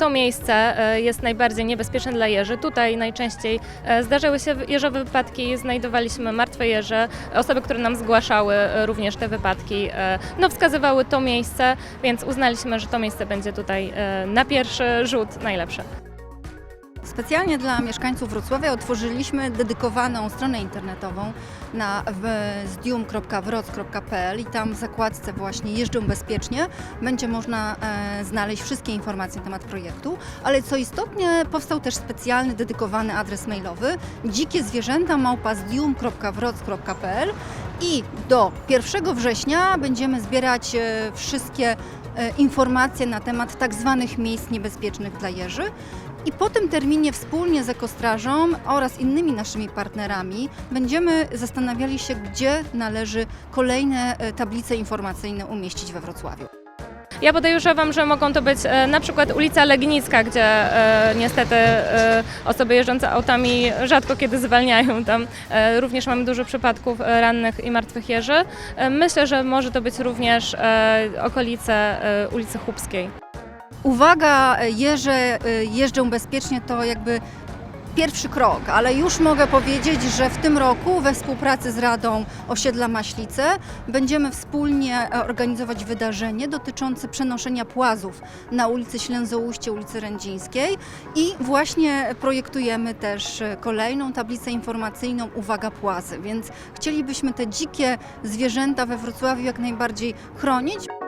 to miejsce e, jest najbardziej niebezpieczne dla jeży. Tutaj najczęściej e, zdarzały się jeżowe wypadki, znajdowaliśmy martwe jeże. Osoby, które nam zgłaszały e, również te wypadki, no wskazywały to miejsce, więc uznaliśmy, że to miejsce będzie tutaj na pierwszy rzut najlepsze. Specjalnie dla mieszkańców Wrocławia otworzyliśmy dedykowaną stronę internetową na zdium.wroc.pl i tam w zakładce właśnie Jeżdżą Bezpiecznie będzie można e, znaleźć wszystkie informacje na temat projektu, ale co istotnie powstał też specjalny dedykowany adres mailowy dzikie zwierzęta małpa zdium.wroc.pl i do 1 września będziemy zbierać e, wszystkie informacje na temat tak zwanych miejsc niebezpiecznych dla jeży. I po tym terminie wspólnie z Ekostrażą oraz innymi naszymi partnerami będziemy zastanawiali się, gdzie należy kolejne e, tablice informacyjne umieścić we Wrocławiu. Ja podejrzewam, że mogą to być e, na przykład ulica Legnicka, gdzie e, niestety e, osoby jeżdżące autami rzadko kiedy zwalniają. Tam również mamy dużo przypadków rannych i martwych jeży. Myślę, że może to być również okolice ulicy Chubskiej. Uwaga, jeże jeżdżą bezpiecznie to jakby pierwszy krok, ale już mogę powiedzieć, że w tym roku we współpracy z Radą Osiedla Maślice będziemy wspólnie organizować wydarzenie dotyczące przenoszenia płazów na ulicy Ślęzołuście, ulicy Rędzińskiej i właśnie projektujemy też kolejną tablicę informacyjną Uwaga Płazy, więc chcielibyśmy te dzikie zwierzęta we Wrocławiu jak najbardziej chronić.